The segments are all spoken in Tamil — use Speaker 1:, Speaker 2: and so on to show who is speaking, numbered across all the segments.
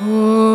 Speaker 1: Oh.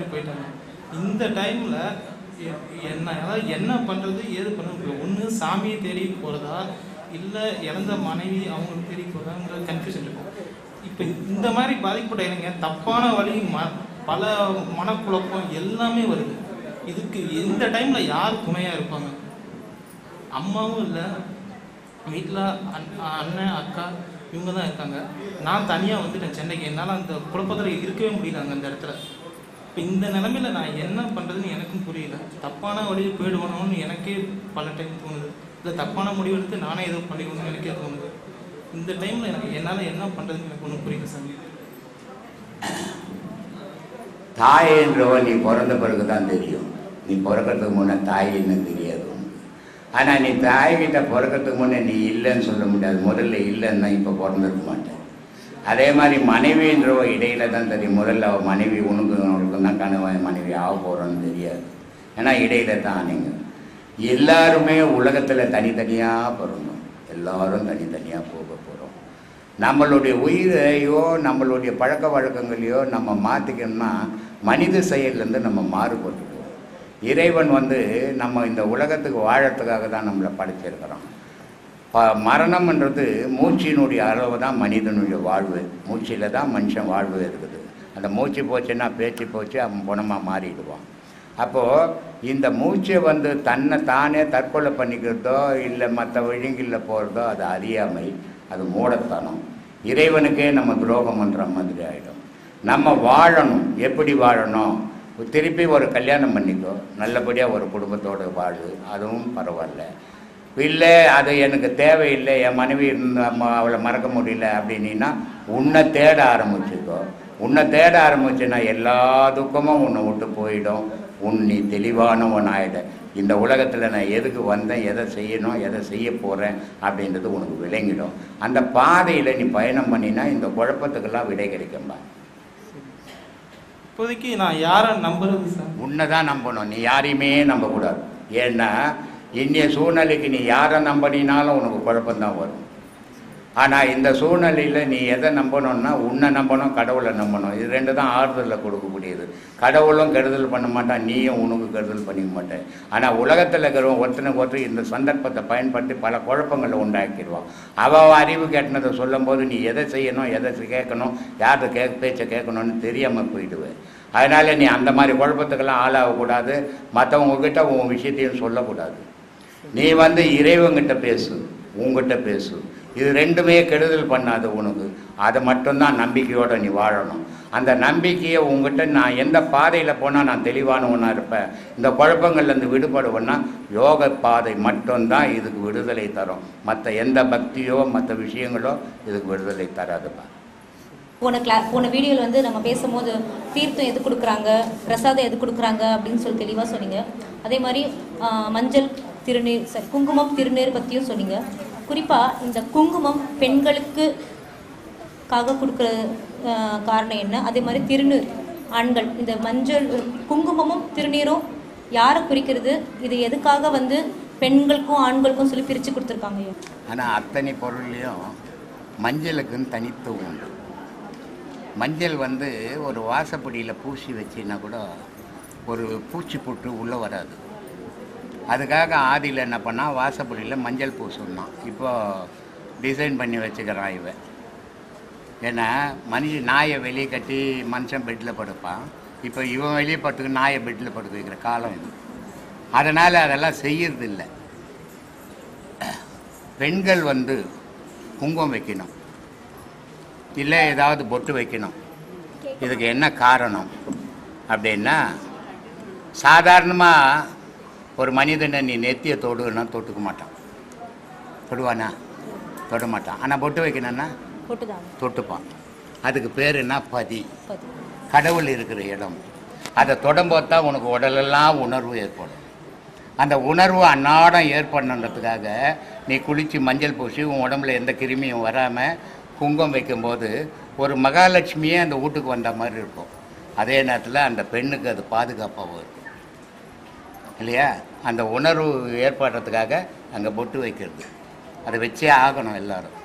Speaker 1: பிரச்சனையால போயிட்டாங்க. இந்த டைமில் என்ன அதாவது என்ன பண்ணுறது ஏது பண்ண ஒன்று சாமியை தேடி போகிறதா இல்லை இறந்த மனைவி அவங்களுக்கு தேடி போகிறதாங்கிற கன்ஃபியூஷன் இருக்கும். இப்போ இந்த மாதிரி பாதிக்கப்பட்ட இளைஞர் தப்பான வழி ம பல மனக்குழப்பம் எல்லாமே வருது. இதுக்கு எந்த டைமில் யார் துணையாக இருப்பாங்க? அம்மாவும் இல்லை. வீட்டில் அண்ணன் அக்கா இவங்க தான் இருக்காங்க. நான் தனியாக வந்துட்டேன் சென்னைக்கு. என்னால் அந்த குழப்பத்தில் இருக்கவே முடியல அங்கே அந்த இடத்துல. இப்போ இந்த நிலமையில நான் என்ன பண்ணுறதுன்னு எனக்கும் புரியல. தப்பான வழியில் போயிடுவானோன்னு எனக்கே பல டைம் தோணுது. இல்லை தப்பான முடிவு எடுத்து நானே ஏதோ பண்ணிக்கணும்னு எனக்கே தோணுது. இந்த டைமில் எனக்கு என்னால் என்ன பண்ணுறதுன்னு எனக்கு ஒன்றும் புரியல சாமி.
Speaker 2: தாய் என்றவன் நீ பிறந்த பிறகு தான் தெரியும். நீ பிறக்கிறதுக்கு முன்னே தாய் என்ன தெரியாது ஆனால் நீ தாய்கிட்ட பிறக்கிறதுக்கு முன்னே நீ இல்லைன்னு சொல்ல முடியாது. முதல்ல இல்லைன்னா இப்போ பிறந்திருக்க மாட்டேன். அதே மாதிரி மனைவின்றவ இடையில தான் தெரியும். முதல்ல அவள் மனைவி உனக்கு தான் கணவன் மனைவி ஆக போகிறோன்னு தெரியாது. ஏன்னா இடையில தான் நீங்கள் எல்லாருமே உலகத்தில் தனித்தனியாக பிறந்தோம். எல்லாரும் தனித்தனியாக போக போகிறோம் நம்மளுடைய உயிரையோ நம்மளுடைய பழக்க வழக்கங்களையோ நம்ம மாற்றிக்கணும்னா மனித செயல்லேருந்து நம்ம மாறுபட்டுக்குவோம். இறைவன் வந்து நம்ம இந்த உலகத்துக்கு வாழறதுக்காக தான் நம்மளை படைச்சிருக்கிறோம் ப மரணம்ன்றது மூச்சினுடைய அளவு தான் மனிதனுடைய வாழ்வு. மூச்சில் தான் மனுஷன் வாழ்வு இருக்குது. அந்த மூச்சு போச்சுன்னா பேச்சு போச்சு அவன் குணமாக மாறிடுவான். அப்போது இந்த மூச்சை வந்து தன்னை தானே தற்கொலை பண்ணிக்கிறதோ இல்லை மற்ற விழுங்கில் போகிறதோ அது அறியாமை அது மூடத்தனம். இறைவனுக்கே நம்ம துரோகம் பண்ணுற மாதிரி ஆகிடும் நம்ம வாழணும். எப்படி வாழணும்? திருப்பி ஒரு கல்யாணம் பண்ணிக்கோ. நல்லபடியாக ஒரு குடும்பத்தோடு வாழு. அதுவும் பரவாயில்ல. இல்லை அது எனக்கு தேவையில்லை என் மனைவி அவளை மறக்க முடியல அப்படின்னா உன்னை தேட ஆரம்பிச்சுக்கோ. உன்னை தேட ஆரம்பிச்சுன்னா எல்லா துக்கமும் உன்னை விட்டு போயிடும். உன் நீ தெளிவானவன் ஆயிட இந்த உலகத்தில் நான் எதுக்கு வந்தேன் எதை செய்யணும் எதை செய்ய போகிறேன் அப்படின்றது உனக்கு விளங்கிடும். அந்த பாதையில் நீ பயணம் பண்ணினா இந்த குழப்பத்துக்கெல்லாம் விடை கிடைக்கும்பா
Speaker 1: இப்போதைக்கு நான் யாரை நம்புறது சார்?
Speaker 2: உன்னை தான் நம்பணும். நீ யாரையுமே நம்பக்கூடாது. ஏன்னா இன்னைய சூழ்நிலைக்கு நீ யாரை நம்பினாலும் உனக்கு குழப்பம்தான் வரும். ஆனால் இந்த சூழ்நிலையில் நீ எதை நம்பணும்னா உன்னை நம்பணும் கடவுளை நம்பணும். இது ரெண்டு தான் ஆறுதலில் கொடுக்கக்கூடியது. கடவுளும் கெடுதல் பண்ண மாட்டான் நீயும் உனக்கு கெடுதல் பண்ணிக்க மாட்டேன். ஆனால் உலகத்தில் இருக்கிறவன் ஒருத்தனுக்கு ஒருத்தர் இந்த சந்தர்ப்பத்தை பயன்படுத்தி பல குழப்பங்களை உண்டாக்கிடுவான். அவள் அறிவு கேட்டினதை சொல்லும்போது நீ எதை செய்யணும் எதை கேட்கணும் யார்கிட்ட கே பேச்சை கேட்கணும்னு தெரியாமல் போயிடுவேன். அதனால் நீ அந்த மாதிரி குழப்பத்துக்கெல்லாம் ஆளாகக்கூடாது. மற்றவங்கக்கிட்ட உன் விஷயத்தையும் சொல்லக்கூடாது. நீ வந்து இறைவங்கிட்ட பேசு உங்ககிட்ட பேசு. இது ரெண்டுமே கெடுதல் பண்ணாது உனக்கு. அதை மட்டும்தான் நம்பிக்கையோடு நீ வாழணும். அந்த நம்பிக்கையை உங்ககிட்ட நான் எந்த பாதையில் போனால் நான் தெளிவானவனாக இருப்பேன். இந்த குழப்பங்கள்லேருந்து விடுபடுவேன்னா யோக பாதை மட்டும்தான் இதுக்கு விடுதலை தரும். மற்ற எந்த பக்தியோ மற்ற விஷயங்களோ இதுக்கு விடுதலை தராதுப்பா.
Speaker 3: போன கிளா போன வீடியோவில் வந்து நம்ம பேசும்போது தீர்த்தம் எது கொடுக்குறாங்க பிரசாதம் எது கொடுக்குறாங்க அப்படின்னு சொல்லி தெளிவாக சொன்னீங்க. அதே மாதிரி மஞ்சள் திருநீர் சரி குங்குமம் திருநீர் பற்றியும் சொன்னீங்க. குறிப்பாக இந்த குங்குமம் பெண்களுக்கு காக கொடுக்குற காரணம் என்ன? அதே மாதிரி திருநீர் ஆண்கள் இந்த மஞ்சள் குங்குமமும் திருநீரும் யாரை குறிக்கிறது? இது எதுக்காக வந்து பெண்களுக்கும் ஆண்களுக்கும் சொல்லி பிரித்து கொடுத்துருக்காங்க?
Speaker 2: ஆனால் அத்தனை பொருள்லேயும் மஞ்சளுக்குன்னு தனித்துவம் உண்டு. மஞ்சள் வந்து ஒரு வாசப்படியில் பூசி வச்சின்னா கூட ஒரு பூச்சி போட்டு உள்ளே வராது. அதுக்காக ஆதியில் என்ன பண்ணால் வாசப்படியில் மஞ்சள் பூசணும் இப்போது டிசைன் பண்ணி வச்சுக்கிறான் இவன் ஏன்னா மனுஷன் நாயை வெளியே கட்டி மனுஷன் பெட்டில் படுப்பான். இப்போ இவன் வெளியே படுத்துக்கு நாயை பெட்டில் படுக்க வைக்கிற காலம் இது. அதனால் அதெல்லாம் செய்யறது இல்லை. பெண்கள் வந்து குங்குமம் வைக்கணும். இல்லை ஏதாவது பொட்டு வைக்கணும். இதுக்கு என்ன காரணம்? அப்படின்னா சாதாரணமாக ஒரு மனிதனை நீ நெத்தியை தொடுன்னா தொட்டுக்க மாட்டான். தொடுவானா? தொட மாட்டான். ஆனால் பொட்டு வைக்கணும்னா தொட்டுப்பான். அதுக்கு பேர் என்ன? பதி.
Speaker 3: பதி.
Speaker 2: கடவுள் இருக்கிற இடம். அதை தொடம்போது தான் உனக்கு உடலெல்லாம் உணர்வு ஏற்படும். அந்த உணர்வு அன்னாடம் ஏற்படணுன்றதுக்காக நீ குளித்து மஞ்சள் பூசி உன் உடம்புல எந்த கிருமியும் வராமல் குங்குமம் வைக்கும்போது ஒரு மகாலட்சுமியே அந்த வீட்டுக்கு வந்த மாதிரி இருக்கும். அதே நேரத்தில் அந்த பெண்ணுக்கு அது பாதுகாப்பாகவும் இருக்கும். இல்லையா? அந்த உணர்வு ஏற்படுறதுக்காக அங்கே பொட்டு வைக்கிறது. அதை வச்சே ஆகணும் எல்லாரும்.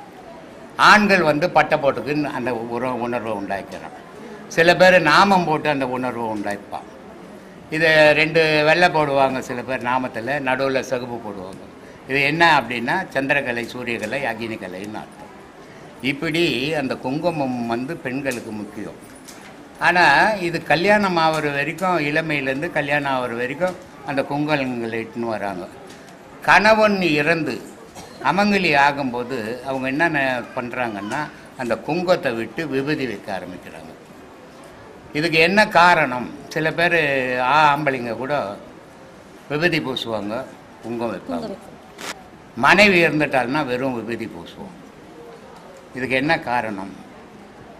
Speaker 2: ஆண்கள் வந்து பட்டை போட்டுக்குன்னு அந்த உற உணர்வை உண்டாக்கிறான். சில பேர் நாமம் போட்டு அந்த உணர்வை உண்டாய்ப்பான் இது ரெண்டு வெள்ளை போடுவாங்க சில பேர் நாமத்தில் நடுவில் சகுப்பு போடுவாங்க. இது என்ன அப்படின்னா சந்திரகலை சூரியகலை அக்னிகலைன்னு அர்த்தம். இப்படி அந்த குங்குமம் வந்து பெண்களுக்கு முக்கியம். ஆனால் இது கல்யாணம் ஆகிற வரைக்கும் இளமையிலேருந்து கல்யாணம் ஆகிற வரைக்கும் அந்த குங்குமங்களை இட்டுன்னு வராங்க. கணவன் இறந்து அமங்கலி ஆகும்போது அவங்க என்னென்ன பண்ணுறாங்கன்னா அந்த குங்கத்தை விட்டு விபூதி வைக்க ஆரம்பிக்கிறாங்க. இதுக்கு என்ன காரணம்? சில பேர் ஆ ஆம்பளைங்க கூட விபதி பூசுவாங்க குங்குமம் வைப்பாங்க. மனைவி இருந்துட்டாள்னா வெறும் விபதி பூசுவோம். இதுக்கு என்ன காரணம்?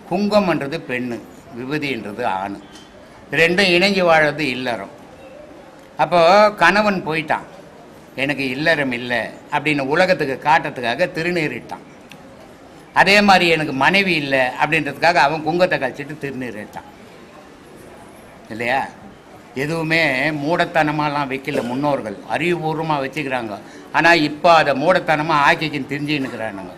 Speaker 2: குங்கம்ன்றது பெண்ணு விபூதின்றது ஆண். ரெண்டும் இணைஞ்சு வாழறது இல்லறம். அப்போது கணவன் போயிட்டான். எனக்கு இல்லறம் இல்லை அப்படின்னு உலகத்துக்கு காட்டுறதுக்காக திருநீறிட்டான். அதே மாதிரி எனக்கு மனைவி இல்லை அப்படின்றதுக்காக அவன் குங்கத்தை கழிச்சிட்டு திருநீறிட்டான். இல்லையா? எதுவுமே மூடத்தனமாலாம் வைக்கல முன்னோர்கள். அறிவுபூர்வமாக வச்சுக்கிறாங்க. ஆனால் இப்போ அதை மூடத்தனமாக ஆக்கிக்கின்னு தெரிஞ்சுன்னுக்கிறானுங்க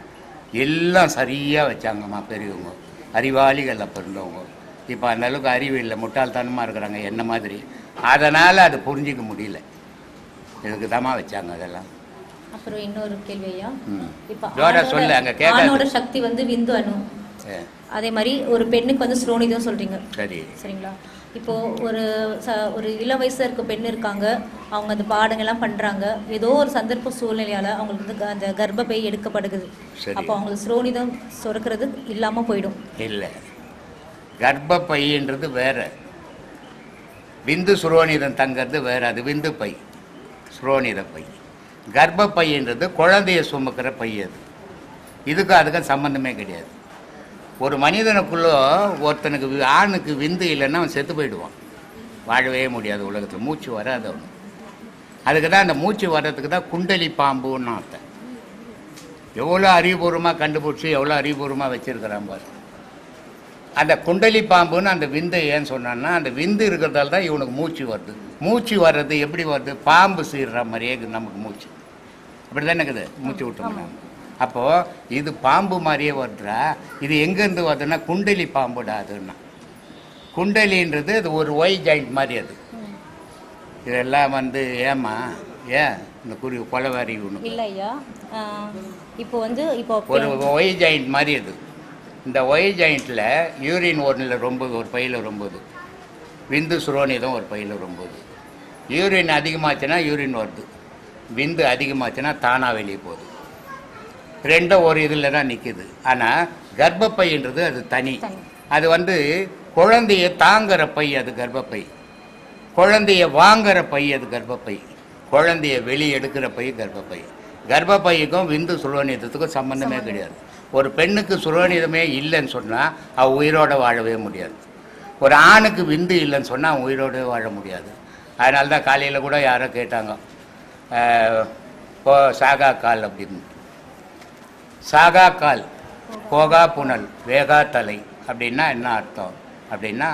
Speaker 2: எல்லாம் சரியாக வச்சாங்கம்மா பெரியவங்க. அறிவாளிகள் பிறந்தவங்க. இருந்தவங்க இப்போ அந்தளவுக்கு அறிவு இல்லை. முட்டாள்தனமாக இருக்கிறாங்க. என்ன மாதிரி? அதனால் அதை புரிஞ்சிக்க முடியல. இதுக்கு தாம்மா வச்சாங்க அதெல்லாம்.
Speaker 3: அப்புறம் இன்னொரு கேள்வி ஐயா.
Speaker 2: ம்.
Speaker 3: இப்போ
Speaker 2: சொல்லு, அங்க.
Speaker 3: ஆணோட சக்தி வந்து விந்து அணு. அதே மாதிரி ஒரு பெண்ணுக்கு வந்து ஸ்ரோனிதம் சொல்றீங்க.
Speaker 2: சரி.
Speaker 3: சரிங்களா? இப்போ ஒரு ச ஒரு இள வயசுல இருக்க பெண் இருக்காங்க. அவங்க அந்த பாடங்கள்லாம் பண்றாங்க. ஏதோ ஒரு சந்தர்ப்ப சூழ்நிலையால அவங்களுக்கு வந்து அந்த கர்ப்பப்பை எடுக்கப்படுகுது. அப்போ அவங்களுக்கு ஸ்ரோனிதம் சுரக்கிறது இல்லாம போயிடும்.
Speaker 2: இல்லை. கர்ப்பப்பைன்றது வேற. விந்து சுரோனிதம் தங்கிறது வேற அது விந்து பை. சுரோனித பை. கர்ப்பப்பைன்றது குழந்தைய சுமக்கிற பை அது. இதுக்கும் அதுக்கும் சம்மந்தமே கிடையாது. ஒரு மனிதனுக்குள்ளே ஒருத்தனுக்கு வி- ஆணுக்கு விந்து இல்லைன்னா அவன் செத்து போயிடுவான். வாழவே முடியாது உலகத்தில். மூச்சு வராது அவனுக்கு. அதுக்கு தான் அந்த மூச்சு வர்றதுக்கு தான் குண்டலி பாம்புன்னு அர்த்தம். எவ்வளோ அறிவுபூர்வமாக கண்டுபிடிச்சி எவ்வளோ அறிவுபூர்வமாக வச்சுருக்கிறான் பாரு. அந்த குண்டலி பாம்புன்னு அந்த விந்தை ஏன் சொன்னான்னா அந்த விந்து இருக்கிறதால தான் இவனுக்கு மூச்சு வருது. மூச்சு வர்றது எப்படி வருது? பாம்பு சீர்ற மாதிரியே நமக்கு மூச்சு. அப்படி தானே இருக்குது மூச்சு விட்டோம்னா. அப்போது இது பாம்பு மாதிரியே வருதுடா. இது எங்கேருந்து வருதுன்னா குண்டலி பாம்புடா அதுன்னா. குண்டலின்றது அது ஒரு ஒய் ஜாயிண்ட் மாதிரி அது. இதெல்லாம் வந்து ஏமா ஏன்? இந்த குருவி கொலவாரி ஒன்று
Speaker 3: இல்ல ஐயா இப்போ வந்து இப்போ
Speaker 2: ஒரு ஒய் ஜாயிண்ட் மாதிரி அது. இந்த ஒய் ஜாயிண்ட்டில் யூரின் ஒன்றில் ரொம்ப ஒரு பையில் ரொம்பது. விந்து சுரோனிதம் ஒரு பையில் ரொம்பது. யூரின் அதிகமாச்சுன்னா யூரின் வருது. விந்து அதிகமாச்சுன்னா தானாக வெளியே போகுது. ரெண்டும் ஒரு இதில் தான் நிற்கிது ஆனால் கர்ப்பப்பைன்றது அது தனி. அது வந்து குழந்தைய தாங்குற பை அது கர்ப்பப்பை. குழந்தைய வாங்குற பை அது கர்ப்பப்பை. குழந்தைய வெளியே எடுக்கிற பை கர்ப்பப்பை. கர்ப்பப்பைக்கும் விந்து சுரோனிதத்துக்கும் சம்பந்தமே. கிடையாது. ஒரு பெண்ணுக்கு சுரோனிதமே இல்லைன்னு சொன்னால் அவள் உயிரோடு வாழவே முடியாது. ஒரு ஆணுக்கு விந்து இல்லைன்னு சொன்னால் அவன் உயிரோடு வாழ முடியாது. அதனால தான் காலையில் கூட யாரோ கேட்டாங்க. போ சாகா கால் அப்படின்னு. சாகா கால் போகா புனல் வேகா தலை அப்படின்னா என்ன அர்த்தம்? அப்படின்னா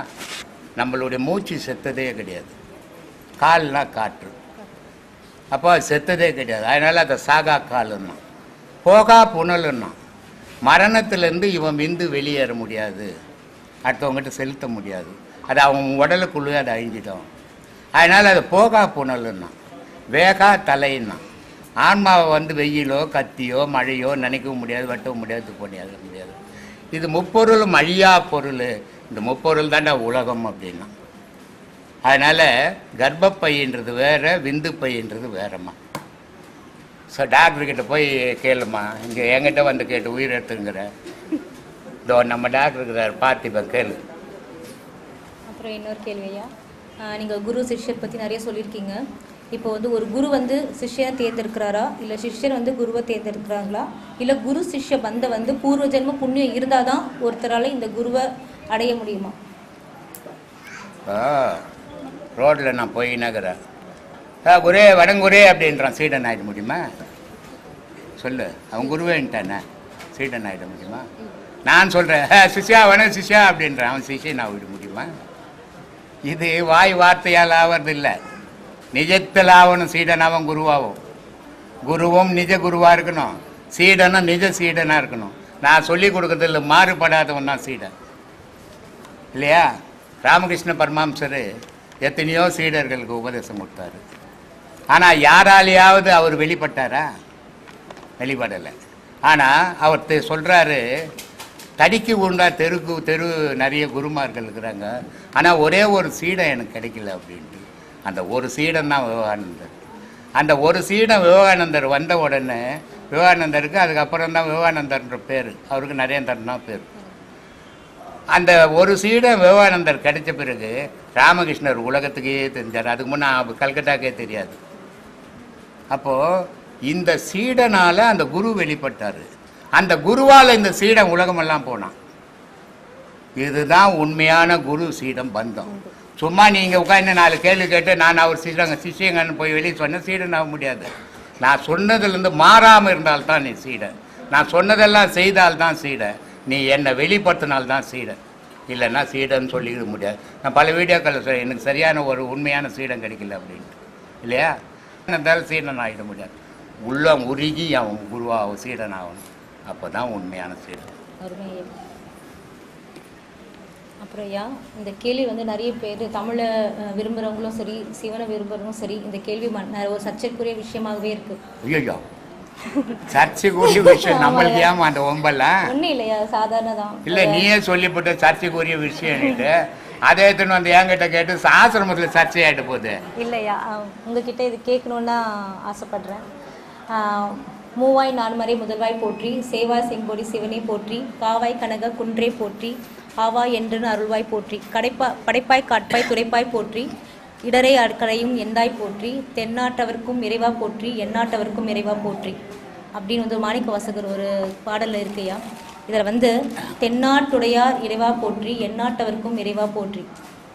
Speaker 2: நம்மளுடைய மூச்சு செத்ததே கிடையாது. கால்னா காற்று. அப்போ செத்ததே கிடையாது. அதனால் அதை சாகா காலுன்னா. போகா புனலுன்னா மரணத்திலேருந்து இவன் விந்து வெளியேற முடியாது. அடுத்தவங்ககிட்ட செலுத்த முடியாது. அது அவன் உடலுக்குள்ளே அது அழிஞ்சிடும். அதனால் அது போகா புனலுன்னா வேகா தலைன்னா ஆன்மாவை வந்து வெயிலோ கத்தியோ மழையோ நினைக்கவும் முடியாது வெட்டவும் முடியாது இது முடியாது முடியாது. இது முப்பொருளும் அழியா பொருள். இந்த முப்பொருள் தாண்டா உலகம் அப்படின்னா. அதனால் கர்ப்பப்பைன்றது வேறு விந்து பையன்றது வேறம்மா. ஸோ டாக்டர்கிட்ட போய் கேளுமா இங்கே என்கிட்ட வந்து கேட்டு உயிர் எடுத்துங்கிற. இதோ நம்ம டாக்டர் இருக்கிறார் பார்த்திபன் கேளு.
Speaker 3: அப்புறம் இன்னொரு கேள்வி ஐயா. ஆஹ் நீங்க குரு சிஷ்யர் பத்தி நிறைய சொல்லியிருக்கீங்க. இப்போ வந்து ஒரு குரு வந்து சிஷ்யனை தேர்ந்தெடுக்கிறாரா? இல்லை சிஷ்யர் வந்து குருவை தேர்ந்தெடுக்கிறாங்களா? இல்லை குரு சிஷ்ய பந்த வந்து பூர்வ ஜென்ம புண்ணியம் இருந்தால் தான் ஒருத்தரால் இந்த குருவை அடைய முடியுமா?
Speaker 2: ரோட்டில் நான் போய் ஆ குரே வடங்குரே அப்படின்றான். சீடன் ஆகிட முடியுமா? சொல்லு. அவன் குருவேன்ட்டானே. சீடன் ஆகிட முடியுமா? நான் சொல்கிறேன் ஹே சிஷ்யா வணக்கம் சிஷ்யா அப்படின்றான். அவன் சிஷியன் ஆகிட முடியுமா? இது வாய் வார்த்தையால் ஆவறதில்லை. இல்லை நிஜத்தில் ஆகணும் சீடன் அவன் குருவாகும் குருவும் நிஜ குருவாக இருக்கணும். சீடனும் நிஜ சீடனாக இருக்கணும். நான் சொல்லி கொடுக்கறதில்ல மாறுபடாதவன் தான் சீடன் இல்லையா? ராமகிருஷ்ண பரமாம்சர் எத்தனையோ சீடர்களுக்கு உபதேசம் கொடுத்தாரு. ஆனால் யாராலேயாவது அவர் வெளிப்பட்டாரா? வெளிப்படலை. ஆனால் அவர் தெ- தடிக்கு உண்டா தெருக்கு தெரு நிறைய குருமார்கள் இருக்கிறாங்க. ஆனால் ஒரே ஒரு சீடம் எனக்கு கிடைக்கல அப்படின்ட்டு. அந்த ஒரு சீடன் தான் விவேகானந்தர். அந்த ஒரு சீடன் விவேகானந்தர் வந்த உடனே விவேகானந்தருக்கு அதுக்கப்புறம் தான் விவேகானந்தர்ன்ற பேர். அவருக்கு நரேந்திரன் தான் பேர். அந்த ஒரு சீடம் விவேகானந்தர் கிடைச்ச பிறகு ராமகிருஷ்ணர் உலகத்துக்கே தெரிஞ்சார். அதுக்கு முன்னே கல்கட்டாக்கே தெரியாது. அப்போது இந்த சீடனால் அந்த குரு வெளிப்பட்டார். அந்த குருவால் இந்த சீடன் உலகமெல்லாம் போனான் இதுதான் உண்மையான குரு சீடம் பந்தம். சும்மா நீங்கள் உட்காந்து நாலு கேள்வி கேட்டு நான் அவர் சீடங்க சிஷியங்கன்னு போய் வெளியே சொன்னேன் சீடன் ஆக முடியாது. நான் சொன்னதுலேருந்து மாறாமல் இருந்தால்தான் நீ சீடன். நான் சொன்னதெல்லாம் செய்தால்தான் சீடன். நீ என்னை வெளிப்படுத்தினால்தான் சீடன். இல்லைன்னா சீடன்னு சொல்லிவிட முடியாது. நான் பல வீடியோக்களில் சொல்ல எனக்கு சரியான ஒரு உண்மையான சீடம் கிடைக்கல அப்படின்ட்டு. இல்லையா? இருந்தாலும் சீடன் ஆகிட முடியாது. உள்ளம் உருகி அவன் குருவாகும் சீடன் ஆகணும் அப்போ தான் உண்மையான சீடன்.
Speaker 3: அப்புறம் ஐயா இந்த கேள்வி வந்து நிறைய பேர் தமிழை விரும்புகிறவங்களும் சரி சிவனை விரும்புகிறவங்களும் சரி இந்த கேள்வி ஒரு சர்ச்சைக்குரிய விஷயமாகவே இருக்கு.
Speaker 2: ஐயோ சர்ச்சைக்குரிய விஷயம் நம்மளுக்கு ஏமா அந்த ஒம்பெல்லாம்
Speaker 3: ஒன்றும் இல்லையா சாதாரண தான்
Speaker 2: இல்லை நீயே சொல்லிவிட்டு சர்ச்சைக்குரிய விஷயம்னுட்டு அதை எடுத்துன்னு வந்து என்கிட்ட கேட்டு ஆசிரமத்தில் சர்ச்சையாயிட்டு போகுது.
Speaker 3: இல்லையா? உங்ககிட்ட இது கேட்கணுன்னு ஆசைப்படுறேன். மூவாய் நான்மறை முதல்வாய் போற்றி சேவாய் செங்கொடி சிவனை போற்றி காவாய் கனக குன்றே போற்றி ஆவாய் என்றுன்னு அருள்வாய் போற்றி கடைப்பா படைப்பாய் காட்பாய் துடைப்பாய் போற்றி இடரை அக்கறையும் எந்தாய் போற்றி தென்னாட்டவர்க்கும் இறைவா போற்றி எந்நாட்டவர்க்கும் இறைவா போற்றி. அப்படின்னு வந்து மாணிக்க வாசகர் ஒரு பாடலில் இருக்கையா? இதில் வந்து தென்னாட்டுடையார் இறைவா போற்றி எந்நாட்டவர்க்கும் இறைவா போற்றி.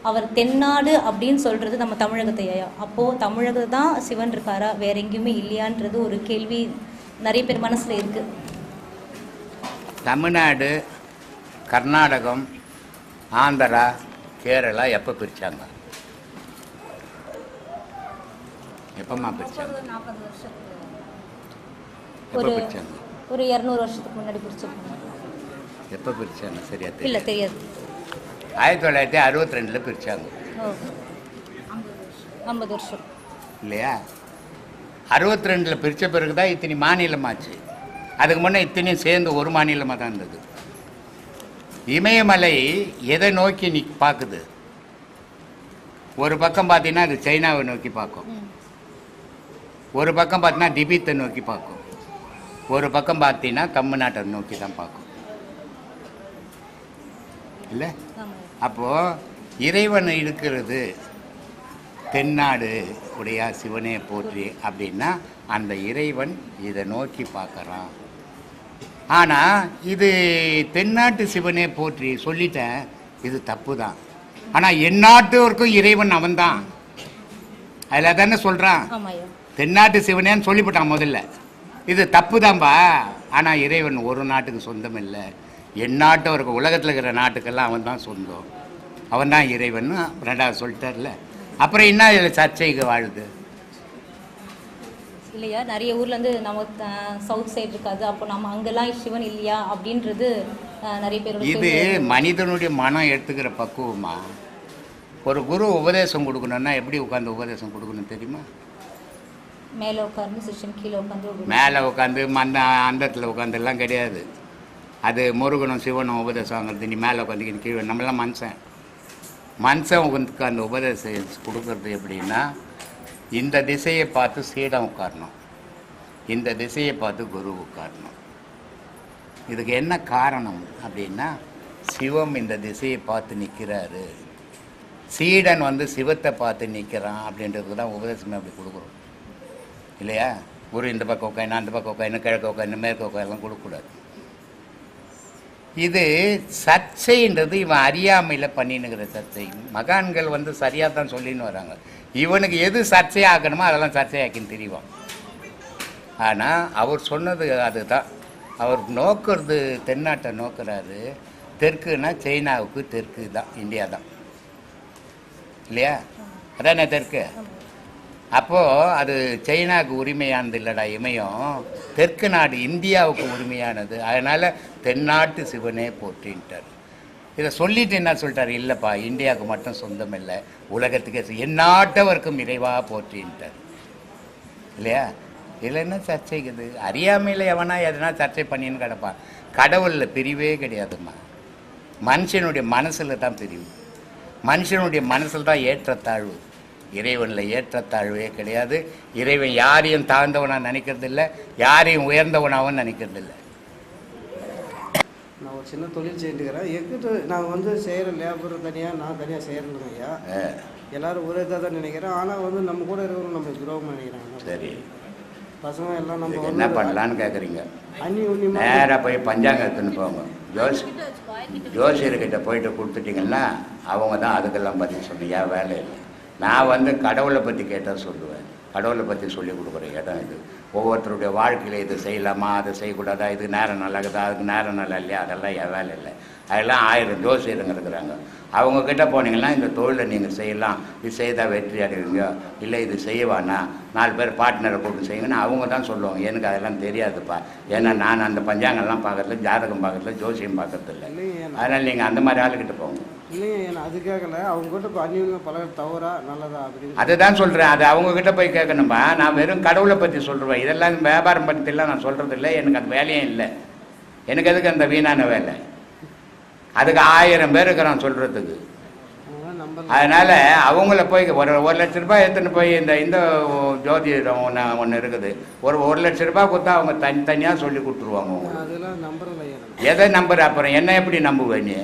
Speaker 3: அவர் தென்னாடு அப்படின்னு சொல்கிறது நம்ம தமிழகத்தையா அப்போது தமிழகம் தான் சிவன் இருக்காரா? வேற எங்கேயுமே இல்லையான்றது ஒரு கேள்வி நிறைய பேர் மனசில் இருக்குது
Speaker 2: தமிழ்நாடு கர்நாடகம் ஆந்திரா கேரளா எப்போ பிரித்தாங்க எப்பம்மா பிரித்தாங்க
Speaker 3: ஒரு
Speaker 2: பிரித்தாங்க
Speaker 3: ஒரு இரநூறு வருஷத்துக்கு முன்னாடி பிடிச்சிருக்கோம்
Speaker 2: எப்போ பிரித்தாங்க சரியா
Speaker 3: இல்லை தெரியாது.
Speaker 2: ஆயிரத்தி தொள்ளாயிரத்தி அறுபத்தி ரெண்டில் பிரித்தாங்க
Speaker 3: ஓ. ஐம்பது வருஷம்.
Speaker 2: இல்லையா? அறுபத்தி ரெண்டில் பிரித்த பிறகு தான் இத்தனி மாநிலமாச்சு. அதுக்கு முன்னே இத்தனையும் சேர்ந்து ஒரு மாநிலமாக தான் இருந்தது. இமயமலை எதை நோக்கி நீ பார்க்குது ஒரு பக்கம் பார்த்தீங்கன்னா அது சைனாவை நோக்கி பார்க்கும் ஒரு பக்கம் பார்த்தீங்கன்னா திபீத்தை நோக்கி பார்க்கும் ஒரு பக்கம் பார்த்தீங்கன்னா தமிழ்நாட்டை நோக்கி தான் பார்க்கும் இல்லை? அப்போது இறைவன் இருக்கிறது. தென்னாடு உடைய சிவனே போற்றி அப்படின்னா அந்த இறைவன் இதை நோக்கி பார்க்கறான். ஆனால் இது தென்னாட்டு சிவனே போற்றி சொல்லிட்டேன். இது தப்பு தான் ஆனால் எந்நாட்டோருக்கும் இறைவன் அவன்தான். அதில் தானே சொல்கிறான் தென்னாட்டு சிவனேன்னு சொல்லிவிட்டான் முதல்ல. இது தப்பு தான்பா ஆனால் இறைவன் ஒரு நாட்டுக்கு சொந்தம் இல்லை எந்நாட்டவருக்கு உலகத்தில் இருக்கிற நாட்டுக்கெல்லாம் அவன் தான் சொந்தம். அவன் தான் இறைவன் ரெண்டாவது சொல்லிட்டார்ல. அப்புறம் என்ன இதில் சர்ச்சைக்கு வாழுது
Speaker 3: இல்லையா நிறைய ஊர்லேருந்து நம்ம சவுத் சைடு இருக்காது. அப்போ நம்ம அங்கெல்லாம் சிவன் இல்லையா அப்படின்றது நிறைய பேரோட
Speaker 2: இது. மனிதனுடைய மனம் எடுத்துக்கிற பக்குவமா? ஒரு குரு உபதேசம் கொடுக்கணும்னா எப்படி உட்காந்து உபதேசம் கொடுக்கணும் தெரியுமா?
Speaker 3: மேலே உட்கார்ந்து சிஷ்யன் கீழே உட்காந்து
Speaker 2: மேலே உட்காந்து மந்த அந்தத்தில் உட்காந்துலாம் கிடையாது. அது முருகனும் சிவனும் உபதேசம் வாங்குறது நீ மேலே உட்காந்துக்கின்னு கீழே நம்மளாம் மனுஷன். மனுஷன் உட்காந்து அந்த உபதேசம் கொடுக்கறது எப்படின்னா இந்த திசையை பார்த்து சீடம் உட்காரணும். இந்த திசையை பார்த்து குரு உட்காரணும். இதுக்கு என்ன காரணம் அப்படின்னா சிவம் இந்த திசையை பார்த்து நிற்கிறாரு. சீடன் வந்து சிவத்தை பார்த்து நிற்கிறான் அப்படின்றது தான் உபதேசமே அப்படி கொடுக்குறோம். இல்லையா? குரு இந்த பக்கம் உட்காந்து அந்த பக்கம் உட்காந்து கிழக்கு உட்காந்து மேற்கு உட்காந்துலாம் கொடுக்கக்கூடாது. இது சர்ச்சைன்றது இவன் அறியாமையில் பண்ணினுங்கிற சர்ச்சை. மகான்கள் வந்து சரியாக தான் சொல்லின்னு வராங்க. இவனுக்கு எது சர்ச்சையாக்கணுமோ அதெல்லாம் சர்ச்சையாக்கின்னு தெரியும் ஆனால் அவர் சொன்னது அதுதான். அவர் நோக்கிறது தென்னாட்டை நோக்கிறாரு. தெற்குனா சைனாவுக்கு தெற்கு தான் இந்தியா தான் இல்லையா? அதானே தெற்கு? அப்போது அது சைனாவுக்கு உரிமையானது இல்லைடா இமயம். தெற்கு நாடு இந்தியாவுக்கு உரிமையானது. அதனால் தென்னாட்டு சிவனே போற்றின்ட்டார். இதை சொல்லிட்டு என்ன சொல்லிட்டார்? இல்லைப்பா இந்தியாவுக்கு மட்டும் சொந்தம் இல்லை. உலகத்துக்கே எந்நாட்டவருக்கும் இறைவாக போற்றின்ட்டார். இல்லையா? இதில் என்ன சர்ச்சைக்குது அறியாமையில் எவனா எதனா சர்ச்சை பண்ணின்னு கிடப்பான். கடவுளில் பிரிவே கிடையாதும்மா. மனுஷனுடைய மனசில் தான் பிரிவு. மனுஷனுடைய மனசில் தான் ஏற்றத்தாழ்வு. இறைவனில் ஏற்றத்தாழ்வே கிடையாது. இறைவன் யாரையும் தாழ்ந்தவனாக நினைக்கிறதில்ல யாரையும் உயர்ந்தவனாகவும் நினைக்கிறதில்ல.
Speaker 4: நான் ஒரு சின்ன தொழில் செய்துக்கிறேன். எங்கிட்ட நான் வந்து செய்கிற லேபர் தனியாக நான் தனியாக செய்கிறேன் ஐயா எல்லாரும் ஒரே இதாக தான் நினைக்கிறேன். ஆனால் வந்து நம்ம கூட இருக்கிறவங்க நம்ம துரோகம் நினைக்கிறாங்க
Speaker 2: சரி.
Speaker 4: பசங்க எல்லாம் நம்ம
Speaker 2: என்ன பண்ணலான்னு கேட்குறீங்க
Speaker 4: அன்னி
Speaker 2: நேராக போய் பஞ்சாங்கத்துன்னு போங்க. ஜோசி ஜோசியர்கிட்ட போயிட்டு கொடுத்துட்டீங்கன்னா அவங்க தான் அதுக்கெல்லாம் பற்றி சொன்னீங்க வேலை இல்லை. நான் வந்து கடவுளை பற்றி கேட்டால் சொல்லுவேன். கடவுளை பற்றி சொல்லி கொடுக்குற இடம் இது. ஒவ்வொருத்தருடைய வாழ்க்கையில் இது செய்யலாமா அதை செய்யக்கூடாதா இது நேரம் நல்லா இருக்குதா அதுக்கு நேரம் நல்லா இல்லையா? அதெல்லாம் என் வேலை இல்லை. அதெல்லாம் ஆயிரம் ஜோசியருங்க இருக்கிறாங்க. அவங்க கிட்ட போனீங்கன்னா இந்த தொழிலை நீங்கள் செய்யலாம். இது செய்தால் வெற்றி அடைவீங்க. இல்லை இது செய்யவானா? நாலு பேர் பார்ட்னரை கூப்பிட்டு செய்யுங்கன்னா அவங்க தான் சொல்லுவாங்க. எனக்கு அதெல்லாம் தெரியாதுப்பா. ஏன்னா நான் அந்த பஞ்சாங்கம்லாம் பார்க்கறதில்ல ஜாதகம் பார்க்கறதில்ல ஜோசியம் பார்க்கறதில்ல. அதனால் நீங்கள் அந்த மாதிரி ஆளுக்கிட்ட போங்க.
Speaker 4: இல்லைங்க அது கேட்கல அவங்க கிட்ட இப்போ பழக தவறா நல்லதா அப்படின்னு
Speaker 2: அதுதான் சொல்கிறேன் அது அவங்க கிட்ட போய் கேட்கணும்பா நான் வெறும் கடவுளை பற்றி சொல்கிறேன் இதெல்லாம் வியாபாரம் பற்றிலாம் நான் சொல்கிறது இல்லை. எனக்கு அந்த வேலையும் இல்லை. எனக்கு எதுக்கு அந்த வீணான வேலை? அதுக்கு ஆயிரம் பேர் இருக்கிறான் சொல்கிறதுக்கு அதனால் அவங்கள போய் ஒரு ஒரு லட்ச ரூபாய் எடுத்துன்னு போய் இந்த இந்த ஜோதிடம் ஒன்று ஒன்று இருக்குது. ஒரு ஒரு லட்ச ரூபாய் கொடுத்தா அவங்க தனி தனியாக சொல்லி கொடுத்துருவாங்க. எதை நம்புற? அப்புறம் என்ன எப்படி நம்புவ நீ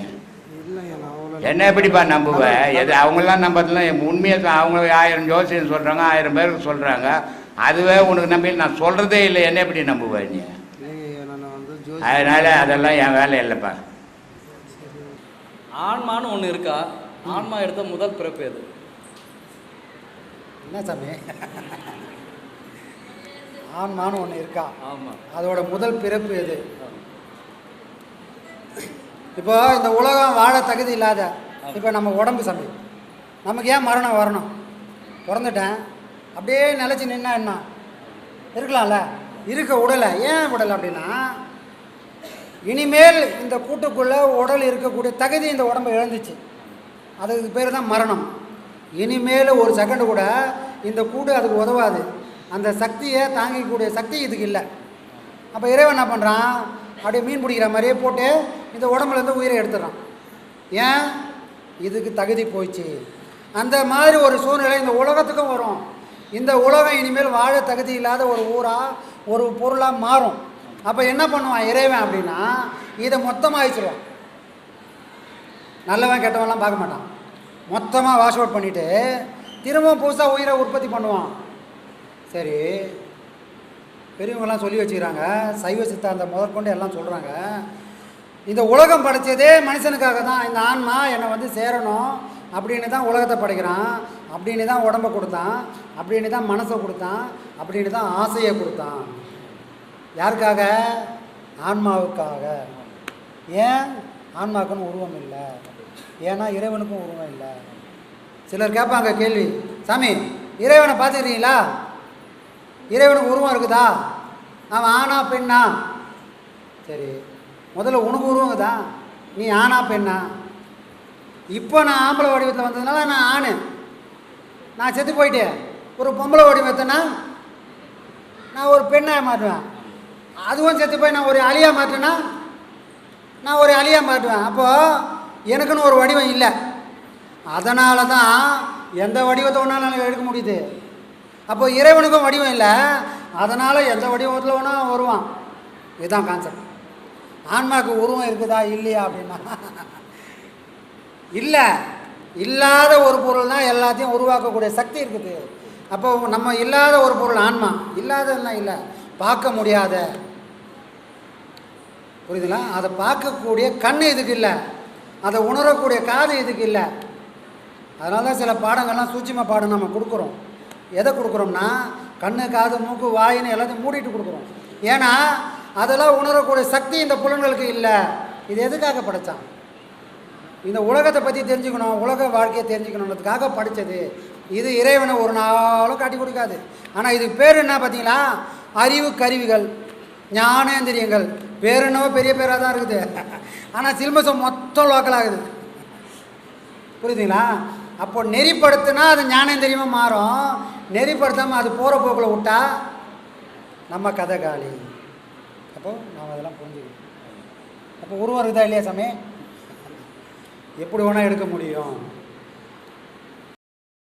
Speaker 2: என்ன எப்படிப்பா நம்புவ? எது அவங்களாம் நம்பறதுலாம் உண்மையை அவங்க ஆயிரம் ஜோசியம் சொல்கிறாங்க ஆயிரம் பேருக்கு சொல்கிறாங்க அதுவே உனக்கு நம்பி நான் சொல்கிறதே இல்லை. என்ன எப்படி நம்புவ நீ? அதனால் அதெல்லாம் என் வேலை இல்லைப்பா.
Speaker 5: ஆன்மான்னு ஒன்று இருக்கா? ஆன்மா எடுத்த முதல் பிறப்பு எது?
Speaker 6: என்ன சாமி? ஆன்மான்னு ஒன்று இருக்கா?
Speaker 5: ஆமாம்
Speaker 6: அதோட முதல் பிறப்பு எது? இப்போ இந்த உலகம் வாழ தகுதி இல்லாத இப்போ நம்ம உடம்பு சாமி. நமக்கு ஏன் மரணம் வரணும்? பிறந்துட்டேன். அப்படியே நிலச்சி நின்னா என்ன? இருக்கலாம்ல? இருக்க உடலை. ஏன் உடல் அப்படின்னா இனிமேல் இந்த கூட்டுக்குள்ளே உடல் இருக்கக்கூடிய தகுதி இந்த உடம்பு இழந்துச்சு. அதுக்கு பேர் தான் மரணம். இனிமேல் ஒரு செகண்டு கூட இந்த கூடு அதுக்கு உதவாது. அந்த சக்தியை தாங்கிக்கூடிய சக்தி இதுக்கு இல்லை. அப்போ இறைவன் என்ன பண்ணுறான் அப்படியே மீன் பிடிக்கிற மாதிரியே போட்டு இந்த உடம்புலேருந்து உயிரை எடுத்துடுறான். ஏன்? இதுக்கு தகுதி போயிடுச்சு. அந்த மாதிரி ஒரு சூழ்நிலை இந்த உலகத்துக்கும் வரும். இந்த உலகம் இனிமேல் வாழ தகுதி இல்லாத ஒரு ஊராக ஒரு பொருளாக மாறும். அப்போ என்ன பண்ணுவான் இறைவன் அப்படின்னா இதை மொத்தமாக அழிச்சிருவான். நல்லவன் கெட்டவன்லாம் பார்க்க மாட்டான். மொத்தமாக வாஷ் அவுட் பண்ணிவிட்டு திரும்பவும் புதுசாக உயிரை உற்பத்தி பண்ணுவான். சரி பெரியவங்கெல்லாம் சொல்லி வச்சுக்கிறாங்க. சைவ சித்தாந்த முதற்கொண்டு எல்லாம் சொல்கிறாங்க இந்த உலகம் படைச்சதே மனுஷனுக்காக தான். இந்த ஆன்மா என்னை வந்து சேரணும். அப்படின்னு தான் உலகத்தை படைக்கிறான். அப்படின்னு தான் உடம்பை கொடுத்தான். அப்படின்னு தான் மனசை கொடுத்தான். அப்படின்னு தான் ஆசையை கொடுத்தான். யாருக்காக? ஆன்மாவுக்காக. ஏன்? ஆன்மாவுக்குன்னு உருவம் இல்லை. ஏன்னா இறைவனுக்கும் உருவம் இல்லை. சிலர் கேட்பாங்க கேள்வி சாமி இறைவனை பார்த்துக்கிறீங்களா இறைவனுக்கு உருவம் இருக்குதா? அவன் ஆனா பெண்ணா? சரி முதல்ல உனக்கு உருவம் இருக்குதா? நீ ஆனா பெண்ணா? இப்போ நான் ஆம்பளை வடிவத்தில் வந்ததுனால நான் ஆணு. நான் செத்து போயிட்டேன். ஒரு பொம்பளை வடிவத்தைனா நான் ஒரு பெண்ணாக மாற்றுவேன். அதுவும் செத்து போய் நான் ஒரு அழியாக மாற்றுனா நான் ஒரு அழியாக மாற்றுவேன். அப்போது எனக்குன்னு ஒரு வடிவம் இல்லை. அதனால தான் எந்த வடிவத்தை வேணாலும் எனக்கு எடுக்க முடியுது. அப்போ இறைவனுக்கும் வடிவம் இல்லை. அதனால் எந்த வடிவத்தில் வேணால் வருவான். இதுதான் கான்செப்ட் ஆன்மாவுக்கு உருவம் இருக்குதா இல்லையா அப்படின்னா? இல்லை. இல்லாத ஒரு பொருள் தான் எல்லாத்தையும் உருவாக்கக்கூடிய சக்தி இருக்குது. அப்போ நம்ம இல்லாத ஒரு பொருள் ஆன்மா. இல்லாததுன்னா இல்லை. பார்க்க முடியாத. புரியுதுங்களா? அதை பார்க்கக்கூடிய கண் இதுக்கு இல்லை. அதை உணரக்கூடிய காது இதுக்கு இல்லை. அதனால தான் சில பாடங்கள்லாம் சூட்சும பாடம் நம்ம கொடுக்குறோம். எதை கொடுக்குறோம்னா கண்ணு காது மூக்கு வாயின்னு எல்லாத்தையும் மூடிட்டு கொடுக்குறோம். ஏன்னா அதெல்லாம் உணரக்கூடிய சக்தி இந்த புலன்களுக்கு இல்லை. இது எதுக்காக படைத்தான் இந்த உலகத்தை பற்றி தெரிஞ்சுக்கணும் உலக வாழ்க்கையை தெரிஞ்சுக்கணுன்றதுக்காக படித்தது இது இறைவனை ஒரு நாளும் காட்டி கொடுக்காது. ஆனால் இதுக்கு பேர் என்ன பார்த்தீங்களா அறிவு கருவிகள் ஞானேந்திரியங்கள். பேர் என்னவோ பெரிய பேராக தான் இருக்குது. ஆனால் சில்மசம் மொத்தம் லோக்கல் ஆகுது புரியுதுங்களா? அப்போ நெறிப்படுத்தினா அது ஞானேந்திரியமாக மாறும்? நெறிப்படுத்தாமல் அது போகிற போக்கில் விட்டா நம்ம கதை காலி. அப்போது நாம் அதெல்லாம் புரிஞ்சுக்கணும். அப்போ உருவம் இருக்குதா இல்லையா சாமி? எப்படி வேணால் எடுக்க முடியும்.